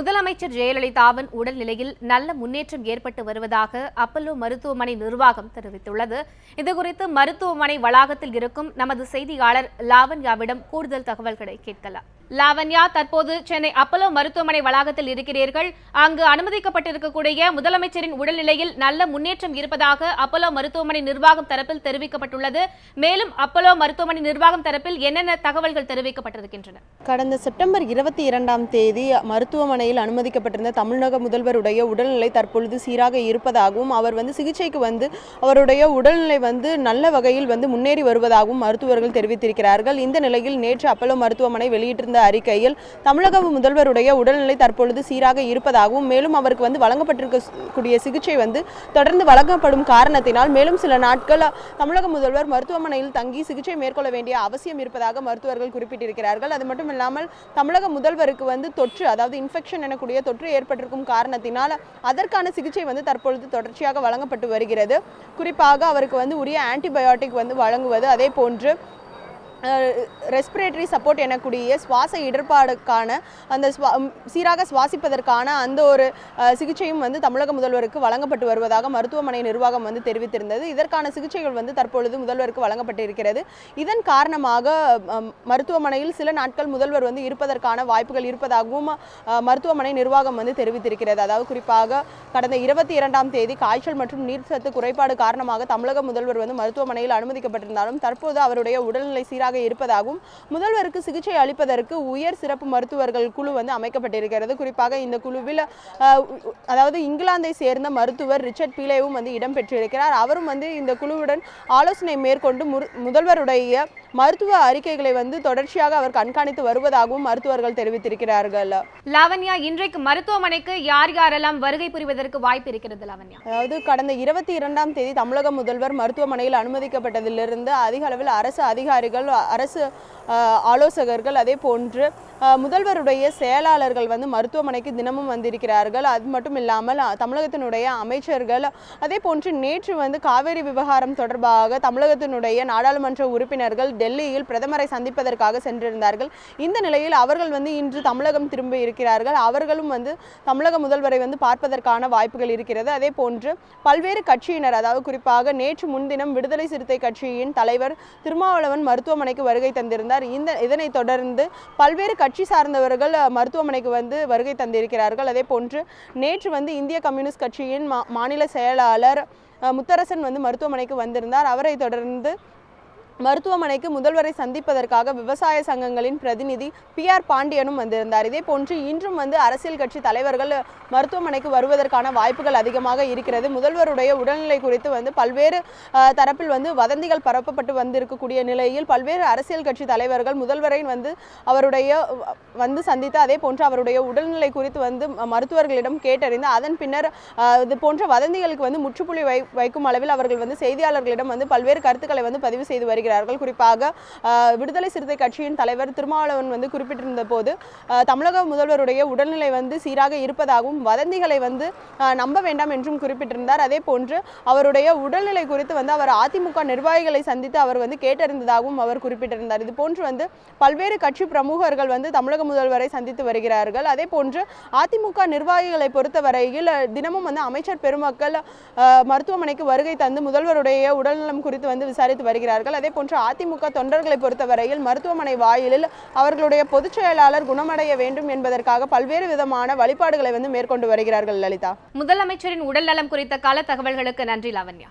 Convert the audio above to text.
முதலமைச்சர் ஜெயலலிதாவின் உடல்நிலையில் நல்ல முன்னேற்றம் ஏற்பட்டு வருவதாக அப்பல்லோ மருத்துவமனை நிர்வாகம் தெரிவித்துள்ளது. இதுகுறித்து மருத்துவமனை வளாகத்தில் இருக்கும் நமது செய்தியாளர் லாவண்யாவிடம் கூடுதல் தகவல்களை கேட்கலாம். லாவண்யா தற்போது சென்னை அப்பலோ மருத்துவமனை வளாகத்தில் இருக்கிறீர்கள். அங்கு அனுமதிக்கப்பட்டிருக்கக்கூடிய முதலமைச்சரின் உடல்நிலையில் நல்ல முன்னேற்றம் இருப்பதாக அப்பலோ மருத்துவமனை நிர்வாகம் தரப்பில் தெரிவிக்கப்பட்டுள்ளது. மேலும் அப்பலோ மருத்துவமனை நிர்வாகம் தரப்பில் என்னென்ன தகவல்கள் தெரிவிக்கப்பட்டிருக்கின்றன? கடந்த செப்டம்பர் இருபத்தி இரண்டாம் தேதி மருத்துவமனையில் அனுமதிக்கப்பட்டிருந்த தமிழக முதல்வருடைய உடல்நிலை தற்பொழுது சீராக இருப்பதாகவும் அவர் வந்து சிகிச்சைக்கு வந்து அவருடைய உடல்நிலை வந்து நல்ல வகையில் வந்து முன்னேறி வருவதாகவும் மருத்துவர்கள் தெரிவித்திருக்கிறார்கள். இந்த நிலையில் நேற்று அப்பலோ மருத்துவமனை வெளியிட்டிருந்த அறிக்கையில் தமிழக முதல்வருடைய உடல்நிலை தற்பொழுது சீராக இருப்பதாகவும் மேலும் அவருக்கு வந்து வழங்கப்பட்டிருக்கக்கூடிய சிகிச்சை வந்து தொடர்ந்து வழங்கப்படும் காரணத்தினால் மேலும் சில நாட்கள் தமிழக முதல்வர் மருத்துவமனையில் தங்கி சிகிச்சை மேற்கொள்ள வேண்டிய அவசியம் இருப்பதாக மருத்துவர்கள் குறிப்பிட்டிருக்கிறார்கள். அது மட்டும் இல்லாமல் தமிழக முதல்வருக்கு வந்து தொற்று அதாவது இன்ஃபெக்ஷன் எனக்கூடிய தொற்று ஏற்பட்டிருக்கும் காரணத்தினால் அதற்கான சிகிச்சை வந்து தற்பொழுது தொடர்ச்சியாக வழங்கப்பட்டு வருகிறது. குறிப்பாக அவருக்கு வந்து உரிய ஆன்டிபயோட்டிக் வந்து வழங்குவது அதே போன்று ரெஸ்பிரேட்டரி சப்போர்ட் எனக்கூடிய சுவாச இடர்பாடுக்கான அந்த சுவா சீராக சுவாசிப்பதற்கான அந்த ஒரு சிகிச்சையும் வந்து தமிழக முதல்வருக்கு வழங்கப்பட்டு வருவதாக மருத்துவமனை நிர்வாகம் வந்து தெரிவித்திருந்தது. இதற்கான சிகிச்சைகள் வந்து தற்பொழுது முதல்வருக்கு வழங்கப்பட்டிருக்கிறது. இதன் காரணமாக மருத்துவமனையில் சில நாட்கள் முதல்வர் வந்து இருப்பதற்கான வாய்ப்புகள் இருப்பதாகவும் மருத்துவமனை நிர்வாகம் வந்து தெரிவித்திருக்கிறது. அதாவது குறிப்பாக கடந்த இருபத்தி இரண்டாம் தேதி காய்ச்சல் மற்றும் நீர்ச்சத்து குறைபாடு காரணமாக தமிழக முதல்வர் வந்து மருத்துவமனையில் அனுமதிக்கப்பட்டிருந்தாலும் தற்போது அவருடைய உடல்நிலை சீராக இருப்பதாகவும் முதல்வருக்கு சிகிச்சை அளிப்பதற்கு உயர் சிறப்பு மருத்துவர்கள் குழு வந்து அமைக்கப்பட்டிருக்கிறது. குறிப்பாக இந்த குழுவில் அதாவது இங்கிலாந்தை சேர்ந்த மருத்துவர் ரிச்சர்ட் பீலேவும் வந்து இடம்பெற்றிருக்கிறார் அவரும் வந்து இந்த குழுவுடன் ஆலோசனை மேற்கொண்டு முதல்வருடைய மருத்துவ அறிக்கைகளை வந்து தொடர்ச்சியாக அவர் கண்காணித்து வருவதாகவும் மருத்துவர்கள் தெரிவித்திருக்கிறார்கள். லாவண்யா இன்றைக்கு மருத்துவமனைக்கு யார் யாரெல்லாம் வருகை புரிவதற்கு வாய்ப்பு இருக்கிறது லாவண்யா? அதாவது கடந்த இருபத்தி இரண்டாம் தேதி தமிழக முதல்வர் மருத்துவமனையில் அனுமதிக்கப்பட்டதிலிருந்து அதிக அளவில் அரசு அதிகாரிகள் அரசு ஆலோசகர்கள் அதே போன்று முதல்வருடைய செயலாளர்கள் வந்து மருத்துவமனைக்கு தினமும் வந்திருக்கிறார்கள். அது மட்டும் இல்லாமல் தமிழகத்தினுடைய அமைச்சர்கள் அதே போன்று நேற்று வந்து காவேரி விவகாரம் தொடர்பாக தமிழகத்தினுடைய நாடாளுமன்ற உறுப்பினர்கள் டெல்லியில் பிரதமரை சந்திப்பதற்காக சென்றிருந்தார்கள். இந்த நிலையில் அவர்கள் வந்து இன்று தமிழகம் திரும்பி இருக்கிறார்கள். அவர்களும் வந்து தமிழக முதல்வரை வந்து பார்ப்பதற்கான வாய்ப்புகள் இருக்கிறது. அதே போன்று பல்வேறு கட்சியினர் அதாவது குறிப்பாக நேற்று முன்தினம் விடுதலை சிறுத்தை கட்சியின் தலைவர் திருமாவளவன் மருத்துவமனைக்கு வருகை தந்திருந்தார். இந்த இதனைத் தொடர்ந்து பல்வேறு கட்சி சார்ந்தவர்கள் மருத்துவமனைக்கு வந்து வருகை தந்திருக்கிறார்கள். அதே போன்று நேற்று வந்து இந்திய கம்யூனிஸ்ட் கட்சியின் மா- மாநில செயலாளர் முத்தரசன் வந்து மருத்துவமனைக்கு வந்திருந்தார். அவரை தொடர்ந்து மருத்துவமனைக்கு முதல்வரை சந்திப்பதற்காக விவசாய சங்கங்களின் பிரதிநிதி பி ஆர் பாண்டியனும் வந்திருந்தார். இதே போன்று இன்றும் வந்து அரசியல் கட்சி தலைவர்கள் மருத்துவமனைக்கு வருவதற்கான வாய்ப்புகள் அதிகமாக இருக்கிறது. முதல்வருடைய உடல்நிலை குறித்து வந்து பல்வேறு தரப்பில் வந்து வதந்திகள் பரப்பப்பட்டு வந்திருக்கக்கூடிய நிலையில் பல்வேறு அரசியல் கட்சி தலைவர்கள் முதல்வரை வந்து அவருடைய வந்து சந்தித்து அதே போன்று அவருடைய உடல்நிலை குறித்து வந்து மருத்துவர்களிடம் கேட்டறிந்து அதன் பின்னர் இது போன்ற வதந்திகளுக்கு வந்து முற்றுப்புள்ளி வை வைக்கும் அளவில் அவர்கள் வந்து செய்தியாளர்களிடம் வந்து பல்வேறு கருத்துக்களை வந்து பதிவு செய்து வருகிறார்கள் குறிப்பாக விடுதலை சிறுத்தை கட்சியின் தலைவர் திருமாவளவன் வந்து குறிப்பிட்டிருந்த போது தமிழக முதல்வருடைய உடல்நிலை வந்து சீராக இருப்பதாகவும் வதந்திகளை வந்து நம்ப வேண்டாம் என்றும் குறிப்பிட்டிருந்தார். அதே போன்று அவருடைய உடல்நிலை குறித்து வந்து அவர் அதிமுக நிர்வாகிகளை சந்தித்து அவர் வந்து கேட்டறிந்ததாகவும் அவர் குறிப்பிட்டிருந்தார். இது போன்று வந்து பல்வேறு கட்சி பிரமுகர்கள் வந்து தமிழக முதல்வரை சந்தித்து வருகிறார்கள். அதே போன்று அதிமுக நிர்வாகிகளை பொறுத்தவரையில் தினமும் வந்து அமைச்சர் பெருமக்கள் மருத்துவமனைக்கு வருகை தந்து முதல்வருடைய உடல்நலம் குறித்து வந்து விசாரித்து வருகிறார்கள். அதே போன்ற அதிமுக தொண்டர்களை பொறுத்தவரையில் மருத்துவமனை வாயிலில் அவர்களுடைய பொதுச் செயலாளர் குணமடைய வேண்டும் என்பதற்காக பல்வேறு விதமான வழிபாடுகளை வந்து மேற்கொண்டு வருகிறார்கள் லலிதா. முதலமைச்சரின் உடல் நலம் குறித்த கால தகவல்களுக்கு நன்றி லாவண்யா.